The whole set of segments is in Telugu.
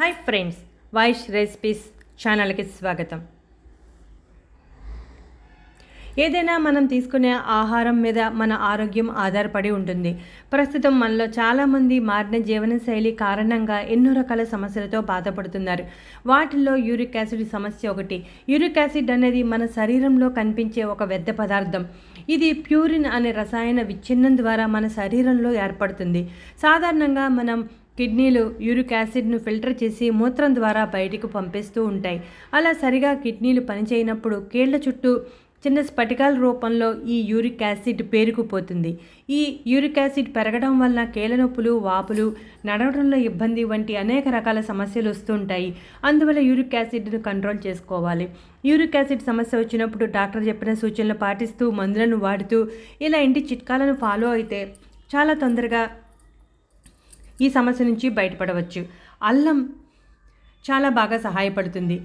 హాయ్ ఫ్రెండ్స్ వాయిస్ రెసిపీస్ ఛానల్కి స్వాగతం. ఏదైనా మనం తీసుకునే ఆహారం మీద మన ఆరోగ్యం ఆధారపడి ఉంటుంది. ప్రస్తుతం మనలో చాలామంది మారిన జీవనశైలి కారణంగా ఎన్నో రకాల సమస్యలతో బాధపడుతున్నారు. వాటిల్లో యూరిక్ యాసిడ్ సమస్య ఒకటి. యూరిక్ యాసిడ్ అనేది మన శరీరంలో కనిపించే ఒక వ్యర్థ పదార్థం. ఇది ప్యూరిన్ అనే రసాయన విచ్ఛిన్నం ద్వారా మన శరీరంలో ఏర్పడుతుంది. సాధారణంగా మనం కిడ్నీలు యూరిక్ యాసిడ్ను ఫిల్టర్ చేసి మూత్రం ద్వారా బయటకు పంపిస్తూ ఉంటాయి. అలా సరిగా కిడ్నీలు పనిచేయనప్పుడు కీళ్ళ చుట్టూ చిన్న స్ఫటికాల రూపంలో ఈ యూరిక్ యాసిడ్ పేరుకుపోతుంది. ఈ యూరిక్ యాసిడ్ పెరగడం వల్ల కీళ్ళ నొప్పులు వాపులు నడవడంలో ఇబ్బంది వంటి అనేక రకాల సమస్యలు వస్తుంటాయి అందువల్ల యూరిక్ యాసిడ్ను కంట్రోల్ చేసుకోవాలి. యూరిక్ యాసిడ్ సమస్య వచ్చినప్పుడు డాక్టర్ చెప్పిన సూచనలు పాటిస్తూ మందులను వాడుతూ ఇలా ఇంటి చిట్కాలను ఫాలో అయితే చాలా తొందరగా ఈ సమస్య నుంచి బయటపడవచ్చు. అల్లం చాలా బాగా సహాయపడుతుంది.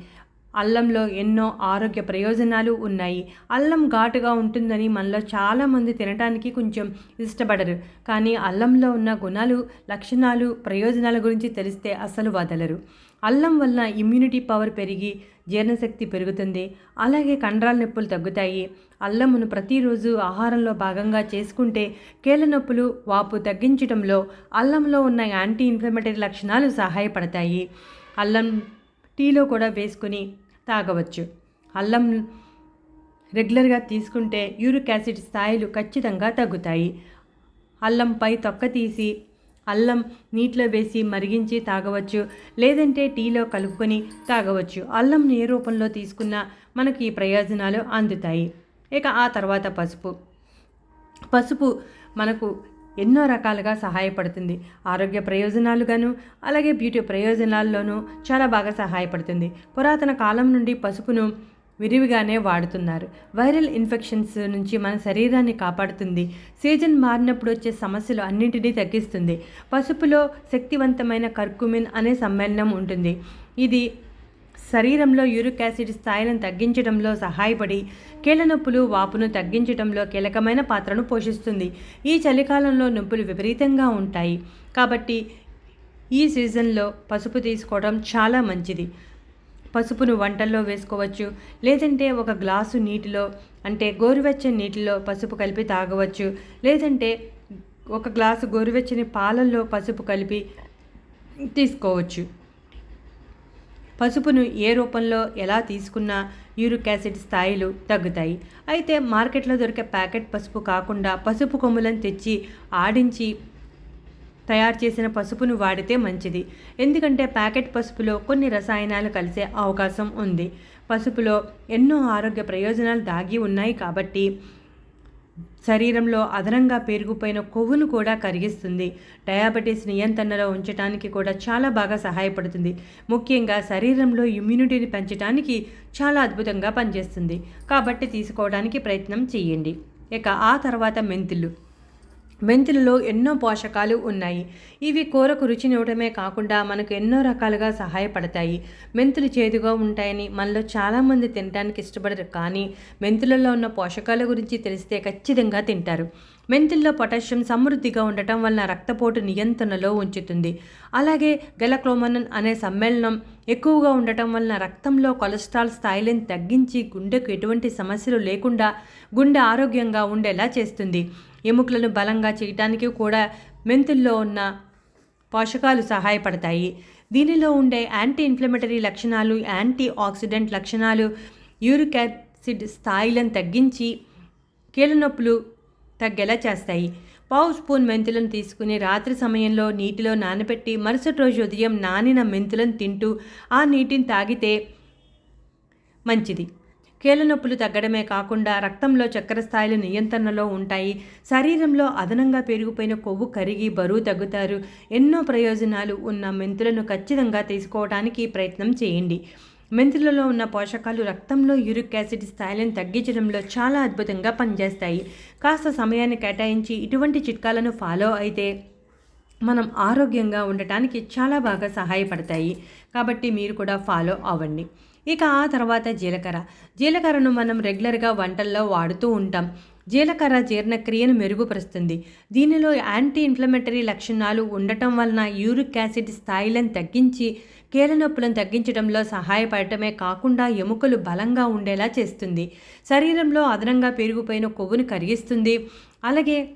అల్లంలో ఎన్నో ఆరోగ్య ప్రయోజనాలు ఉన్నాయి. అల్లం ఘాటుగా ఉంటుందని మనలో చాలామంది తినడానికి కొంచెం ఇష్టపడరు. కానీ అల్లంలో ఉన్న గుణాలు లక్షణాలు ప్రయోజనాల గురించి తెలిస్తే అసలు వదలరు. అల్లం వల్ల ఇమ్యూనిటీ పవర్ పెరిగి జీర్ణశక్తి పెరుగుతుంది. అలాగే కండరాల నొప్పులు తగ్గుతాయి. అల్లమును ప్రతిరోజు ఆహారంలో భాగంగా చేసుకుంటే కీళ్ళ నొప్పులు వాపు తగ్గించడంలో అల్లంలో ఉన్న యాంటీ ఇన్ఫ్లమేటరీ లక్షణాలు సహాయపడతాయి. అల్లం టీలో కూడా వేసుకుని తాగవచ్చు. అల్లం రెగ్యులర్గా తీసుకుంటే యూరిక్ యాసిడ్ స్థాయిలు ఖచ్చితంగా తగ్గుతాయి. అల్లంపై తొక్క తీసి అల్లం నీటిలో వేసి మరిగించి తాగవచ్చు. లేదంటే టీలో కలుపుకొని తాగవచ్చు. అల్లం ఏ రూపంలో తీసుకున్నా మనకి ఈ ప్రయోజనాలు అందుతాయి. ఇక ఆ తర్వాత పసుపు. పసుపు మనకు ఎన్నో రకాలుగా సహాయపడుతుంది. ఆరోగ్య ప్రయోజనాలుగాను అలాగే బ్యూటీ ప్రయోజనాల్లోనూ చాలా బాగా సహాయపడుతుంది. పురాతన కాలం నుండి పసుపును విరివిగానే వాడుతున్నారు. వైరల్ ఇన్ఫెక్షన్స్ నుంచి మన శరీరాన్ని కాపాడుతుంది. సీజన్ మారినప్పుడు వచ్చే సమస్యలు అన్నింటినీ తగ్గిస్తుంది. పసుపులో శక్తివంతమైన కర్కుమిన్ అనే సమ్మేళనం ఉంటుంది. ఇది శరీరంలో యూరిక్ యాసిడ్ స్థాయిలను తగ్గించడంలో సహాయపడి కీళ్ళ నొప్పులు వాపును తగ్గించడంలో కీలకమైన పాత్రను పోషిస్తుంది. ఈ చలికాలంలో నొప్పులు విపరీతంగా ఉంటాయి. కాబట్టి ఈ సీజన్లో పసుపు తీసుకోవడం చాలా మంచిది. పసుపును వంటల్లో వేసుకోవచ్చు. లేదంటే ఒక గ్లాసు నీటిలో అంటే గోరువెచ్చని నీటిలో పసుపు కలిపి తాగవచ్చు. లేదంటే ఒక గ్లాసు గోరువెచ్చని పాలల్లో పసుపు కలిపి తీసుకోవచ్చు. పసుపును ఏ రూపంలో ఎలా తీసుకున్నా యూరిక్ యాసిడ్ స్థాయిలు తగ్గుతాయి. అయితే మార్కెట్లో దొరికే ప్యాకెట్ పసుపు కాకుండా పసుపు కొమ్ములను తెచ్చి ఆడించి తయారు చేసిన పసుపును వాడితే మంచిది. ఎందుకంటే ప్యాకెట్ పసుపులో కొన్ని రసాయనాలు కలిసే అవకాశం ఉంది. పసుపులో ఎన్నో ఆరోగ్య ప్రయోజనాలు దాగి ఉన్నాయి కాబట్టి శరీరంలో అదనంగా పేరుకుపోయిన కొవ్వును కూడా కరిగిస్తుంది. డయాబెటీస్ నియంత్రణలో ఉంచడానికి కూడా చాలా బాగా సహాయపడుతుంది. ముఖ్యంగా శరీరంలో ఇమ్యూనిటీని పెంచడానికి చాలా అద్భుతంగా పనిచేస్తుంది. కాబట్టి తీసుకోవడానికి ప్రయత్నం చేయండి. ఇక ఆ తర్వాత మెంతులు. మెంతులలో ఎన్నో పోషకాలు ఉన్నాయి. ఇవి కూరకు రుచినివ్వడమే కాకుండా మనకు ఎన్నో రకాలుగా సహాయపడతాయి. మెంతులు చేదుగా ఉంటాయని మనలో చాలామంది తినడానికి ఇష్టపడరు కానీ మెంతులలో ఉన్న పోషకాల గురించి తెలిస్తే ఖచ్చితంగా తింటారు. మెంతుల్లో పొటాషియం సమృద్ధిగా ఉండటం వలన రక్తపోటు నియంత్రణలో ఉంచుతుంది. అలాగే గెలక్లోమనన్ అనే సమ్మేళనం ఎక్కువగా ఉండటం వలన రక్తంలో కొలెస్ట్రాల్ స్థాయిలను తగ్గించి గుండెకు ఎటువంటి సమస్యలు లేకుండా గుండె ఆరోగ్యంగా ఉండేలా చేస్తుంది. ఎముకలను బలంగా చేయటానికి కూడా మెంతుల్లో ఉన్న పోషకాలు సహాయపడతాయి. దీనిలో ఉండే యాంటీ ఇన్ఫ్లమేటరీ లక్షణాలు యాంటీ ఆక్సిడెంట్ లక్షణాలు యూరిక్ యాసిడ్ స్థాయిలను తగ్గించి కీళ్ళ నొప్పులు తగ్గేలా చేస్తాయి. పావు స్పూన్ మెంతులను తీసుకుని రాత్రి సమయంలో నీటిలో నానబెట్టి మరుసటి రోజు ఉదయం నానిన మెంతులను తింటూ ఆ నీటిని తాగితే మంచిది. కీళ్ళ నొప్పులు తగ్గడమే కాకుండా రక్తంలో చక్కెర స్థాయిలు నియంత్రణలో ఉంటాయి. శరీరంలో అదనంగా పెరిగిపోయిన కొవ్వు కరిగి బరువు తగ్గుతారు. ఎన్నో ప్రయోజనాలు ఉన్న మెంతులను ఖచ్చితంగా తీసుకోవడానికి ప్రయత్నం చేయండి. మెంతులలో ఉన్న పోషకాలు రక్తంలో యూరిక్ యాసిడ్ స్థాయిలను తగ్గించడంలో చాలా అద్భుతంగా పనిచేస్తాయి. కాస్త సమయాన్ని కేటాయించి ఇటువంటి చిట్కాలను ఫాలో అయితే మనం ఆరోగ్యంగా ఉండటానికి చాలా బాగా సహాయపడతాయి. కాబట్టి మీరు కూడా ఫాలో అవ్వండి. ఇక ఆ తర్వాత జీలకర్ర. జీలకర్రను మనం రెగ్యులర్గా వంటల్లో వాడుతూ ఉంటాం. జీలకర్ర జీర్ణక్రియను మెరుగుపరుస్తుంది. దీనిలో యాంటీ ఇన్ఫ్లమేటరీ లక్షణాలు ఉండటం వలన యూరిక్ యాసిడ్ స్థాయిలను తగ్గించి కీళ్ళ నొప్పులను తగ్గించడంలో సహాయపడటమే కాకుండా ఎముకలు బలంగా ఉండేలా చేస్తుంది. శరీరంలో అదనంగా పెరిగిపోయిన కొవ్వును కరిగిస్తుంది. అలాగే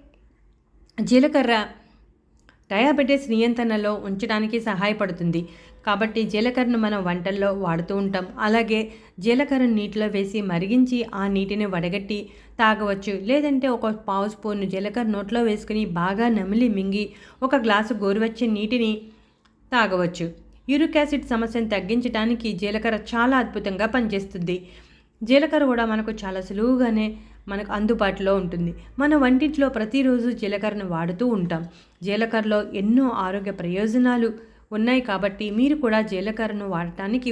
జీలకర్ర డయాబెటీస్ నియంత్రణలో ఉంచడానికి సహాయపడుతుంది. కాబట్టి జీలకర్రను మనం వంటల్లో వాడుతూ ఉంటాం. అలాగే జీలకర్ర నీటిలో వేసి మరిగించి ఆ నీటిని వడగట్టి తాగవచ్చు. లేదంటే ఒక పావు స్పూన్ జీలకర్ర నోట్లో వేసుకుని బాగా నమిలి మింగి ఒక గ్లాసు గోరువెచ్చని నీటిని తాగవచ్చు. యూరిక్ యాసిడ్ సమస్యను తగ్గించడానికి జీలకర్ర చాలా అద్భుతంగా పనిచేస్తుంది. జీలకర్ర కూడా మనకు చాలా సులువుగానే మనకు అందుబాటులో ఉంటుంది. మన వంటింట్లో ప్రతిరోజు జీలకర్రను వాడుతూ ఉంటాం. జీలకర్రలో ఎన్నో ఆరోగ్య ప్రయోజనాలు ఉన్నాయి కాబట్టి మీరు కూడా జీలకర్రను వాడటానికి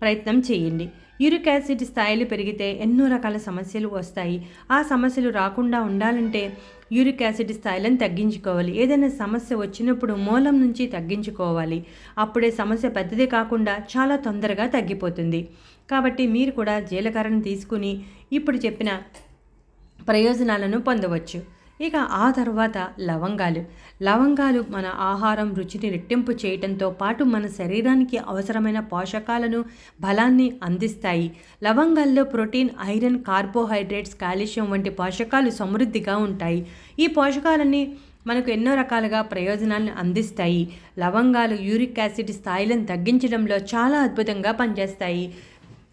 ప్రయత్నం చేయండి. యూరిక్ యాసిడ్ స్థాయిలు పెరిగితే ఎన్నో రకాల సమస్యలు వస్తాయి. ఆ సమస్యలు రాకుండా ఉండాలంటే యూరిక్ యాసిడ్ స్థాయిలను తగ్గించుకోవాలి. ఏదైనా సమస్య వచ్చినప్పుడు మూలం నుంచి తగ్గించుకోవాలి. అప్పుడే సమస్య పెద్దది కాకుండా చాలా తొందరగా తగ్గిపోతుంది. కాబట్టి మీరు కూడా జీలకర్రను తీసుకుని ఇప్పుడు చెప్పిన ప్రయోజనాలను పొందవచ్చు. ఇక ఆ తర్వాత లవంగాలు. లవంగాలు మన ఆహారం రుచిని రెట్టింపు చేయటంతో పాటు మన శరీరానికి అవసరమైన పోషకాలను బలాన్ని అందిస్తాయి. లవంగాల్లో ప్రోటీన్ ఐరన్ కార్బోహైడ్రేట్స్ కాల్షియం వంటి పోషకాలు సమృద్ధిగా ఉంటాయి. ఈ పోషకాలన్నీ మనకు ఎన్నో రకాలుగా ప్రయోజనాలను అందిస్తాయి. లవంగాలు యూరిక్ యాసిడ్ స్థాయిలను తగ్గించడంలో చాలా అద్భుతంగా పనిచేస్తాయి.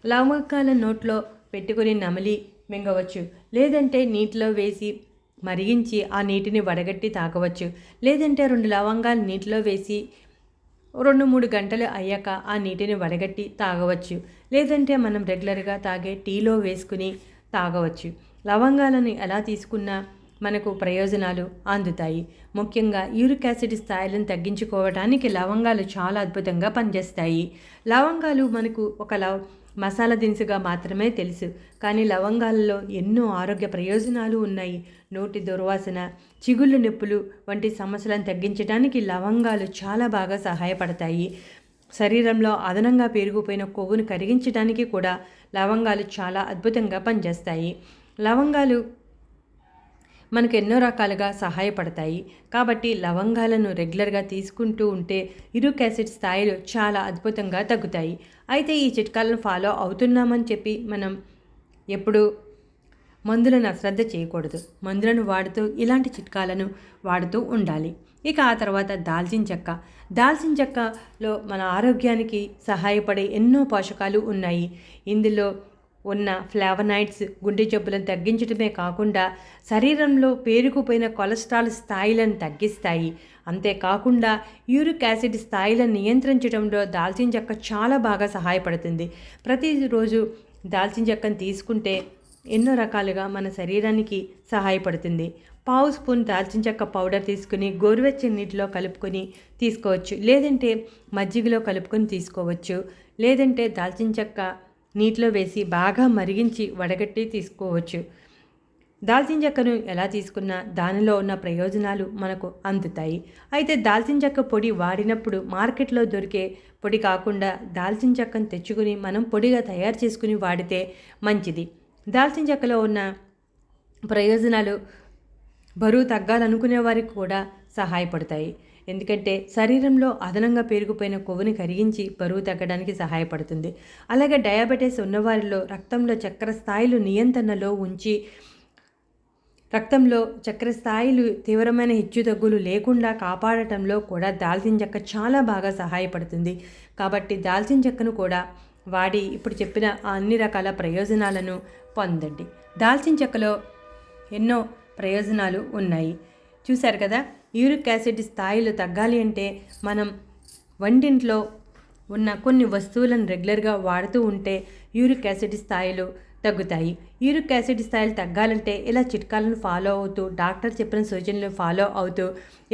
లవంగాల నోట్లో పెట్టుకుని నమిలి మింగవచ్చు. లేదంటే నీటిలో వేసి మరిగించి ఆ నీటిని వడగట్టి తాగవచ్చు. లేదంటే రెండు లవంగాలు నీటిలో వేసి రెండు మూడు గంటలు అయ్యాక ఆ నీటిని వడగట్టి తాగవచ్చు. లేదంటే మనం రెగ్యులర్గా తాగే టీలో వేసుకుని తాగవచ్చు. లవంగాలను ఎలా తీసుకున్నా మనకు ప్రయోజనాలు అందుతాయి. ముఖ్యంగా యూరిక్ యాసిడ్ స్థాయిలను తగ్గించుకోవడానికి లవంగాలు చాలా అద్భుతంగా పనిచేస్తాయి. లవంగాలు మనకు ఒక లవ మసాలా దినుసుగా మాత్రమే తెలుసు. కానీ లవంగాలలో ఎన్నో ఆరోగ్య ప్రయోజనాలు ఉన్నాయి. నోటి దుర్వాసన చిగుళ్ళు నొప్పులు వంటి సమస్యలను తగ్గించడానికి లవంగాలు చాలా బాగా సహాయపడతాయి. శరీరంలో అదనంగా పెరిగిపోయిన కొవ్వును కరిగించడానికి కూడా లవంగాలు చాలా అద్భుతంగా పనిచేస్తాయి. లవంగాలు మనకు ఎన్నో రకాలుగా సహాయపడతాయి. కాబట్టి లవంగాలను రెగ్యులర్గా తీసుకుంటూ ఉంటే ఇరుక్ యాసిడ్ స్థాయిలు చాలా అద్భుతంగా తగ్గుతాయి. అయితే ఈ చిట్కాలను ఫాలో అవుతున్నామని చెప్పి మనం ఎప్పుడు మందులను అశ్రద్ధ చేయకూడదు. మందులను వాడుతూ ఇలాంటి చిట్కాలను వాడుతూ ఉండాలి. ఇక ఆ తర్వాత దాల్చిన చెక్క. దాల్చిన చెక్కలో మన ఆరోగ్యానికి సహాయపడే ఎన్నో పోషకాలు ఉన్నాయి. ఇందులో ఉన్న ఫ్లావనాయిడ్స్ గుండె జబ్బులను తగ్గించడమే కాకుండా శరీరంలో పేరుకుపోయిన కొలెస్ట్రాల్ స్థాయిలను తగ్గిస్తాయి. అంతేకాకుండా యూరిక్ యాసిడ్ స్థాయిలను నియంత్రించడంలో దాల్చిన చెక్క చాలా బాగా సహాయపడుతుంది. ప్రతిరోజు దాల్చిన చెక్కను తీసుకుంటే ఎన్నో రకాలుగా మన శరీరానికి సహాయపడుతుంది. పావు స్పూన్ దాల్చిన చెక్క పౌడర్ తీసుకుని గోరువెచ్చని నీటిలో కలుపుకొని తీసుకోవచ్చు. లేదంటే మజ్జిగలో కలుపుకొని తీసుకోవచ్చు. లేదంటే దాల్చిన చెక్క నీటిలో వేసి బాగా మరిగించి వడగట్టి తీసుకోవచ్చు. దాల్చిన చెక్కను ఎలా తీసుకున్నా దానిలో ఉన్న ప్రయోజనాలు మనకు అందుతాయి. అయితే దాల్చిన చెక్క పొడి వాడినప్పుడు మార్కెట్లో దొరికే పొడి కాకుండా దాల్చిన చెక్కను తెచ్చుకుని మనం పొడిగా తయారు చేసుకుని వాడితే మంచిది. దాల్చిన చెక్కలో ఉన్న ప్రయోజనాలు బరువు తగ్గాలనుకునే వారికి కూడా సహాయపడతాయి. ఎందుకంటే శరీరంలో అదనంగా పేరుకుపోయిన కొవ్వుని కరిగించి బరువు తగ్గడానికి సహాయపడుతుంది. అలాగే డయాబెటీస్ ఉన్నవారిలో రక్తంలో చక్కెర స్థాయిలు నియంత్రణలో ఉంచి రక్తంలో చక్కెర స్థాయిలు తీవ్రమైన హెచ్చుతగ్గులు లేకుండా కాపాడటంలో కూడా దాల్చిన చెక్క చాలా బాగా సహాయపడుతుంది. కాబట్టి దాల్చిన చెక్కను కూడా వాడి ఇప్పుడు చెప్పిన అన్ని రకాల ప్రయోజనాలను పొందండి. దాల్చిన చెక్కలో ఎన్నో ప్రయోజనాలు ఉన్నాయి. చూశారు కదా? యూరిక్ యాసిడ్ స్థాయిలు తగ్గాలి అంటే మనం వంటింట్లో ఉన్న కొన్ని వస్తువులను రెగ్యులర్గా వాడుతూ ఉంటే యూరిక్ యాసిడ్ స్థాయిలు తగ్గుతాయి. యూరిక్ యాసిడ్ స్థాయిలు తగ్గాలంటే ఇలా చిట్కాలను ఫాలో అవుతూ డాక్టర్ చెప్పిన సూచనలు ఫాలో అవుతూ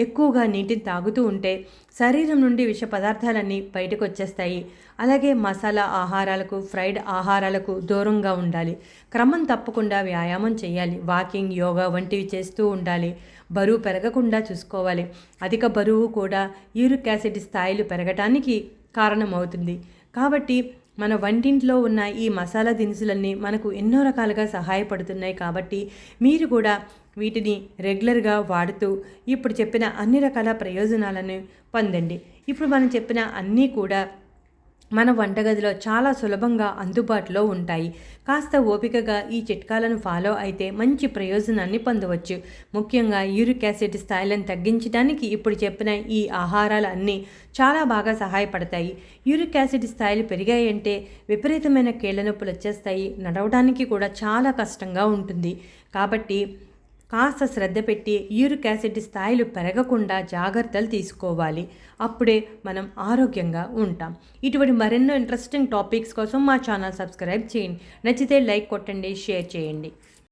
ఎక్కువగా నీటిని తాగుతూ ఉంటే శరీరం నుండి విష పదార్థాలన్నీ బయటకు వచ్చేస్తాయి అలాగే మసాలా ఆహారాలకు ఫ్రైడ్ ఆహారాలకు దూరంగా ఉండాలి. క్రమం తప్పకుండా వ్యాయామం చేయాలి. వాకింగ్ యోగా వంటివి చేస్తూ ఉండాలి. బరువు పెరగకుండా చూసుకోవాలి. అధిక బరువు కూడా యూరిక్ యాసిడ్ స్థాయిలు పెరగటానికి కారణమవుతుంది. కాబట్టి మన వంటింట్లో ఉన్న ఈ మసాలా దినుసులన్నీ మనకు ఎన్నో రకాలుగా సహాయపడుతున్నాయి కాబట్టి మీరు కూడా వీటిని రెగ్యులర్గా వాడుతూ ఇప్పుడు చెప్పిన అన్ని రకాల ప్రయోజనాలను పొందండి. ఇప్పుడు మనం చెప్పిన అన్నీ కూడా మన వంటగదిలో చాలా సులభంగా అందుబాటులో ఉంటాయి. కాస్త ఓపికగా ఈ చిట్కాలను ఫాలో అయితే మంచి ప్రయోజనాన్ని పొందవచ్చు. ముఖ్యంగా యూరిక్ యాసిడ్ స్థాయిలను తగ్గించడానికి ఇప్పుడు చెప్పిన ఈ ఆహారాలు అన్నీ చాలా బాగా సహాయపడతాయి. యూరిక్ యాసిడ్ స్థాయిలు పెరిగాయంటే విపరీతమైన కీళ్ళ నొప్పులు వచ్చేస్తాయి. నడవడానికి కూడా చాలా కష్టంగా ఉంటుంది. కాబట్టి కాస్త శ్రద్ధ పెట్టి యూరిక్ యాసిడ్ స్థాయిలు పెరగకుండా జాగ్రత్తలు తీసుకోవాలి. అప్పుడే మనం ఆరోగ్యంగా ఉంటాం. ఇటువంటి మరెన్నో ఇంట్రెస్టింగ్ టాపిక్స్ కోసం మా ఛానల్ సబ్స్క్రైబ్ చేయండి. నచ్చితే లైక్ కొట్టండి షేర్ చేయండి.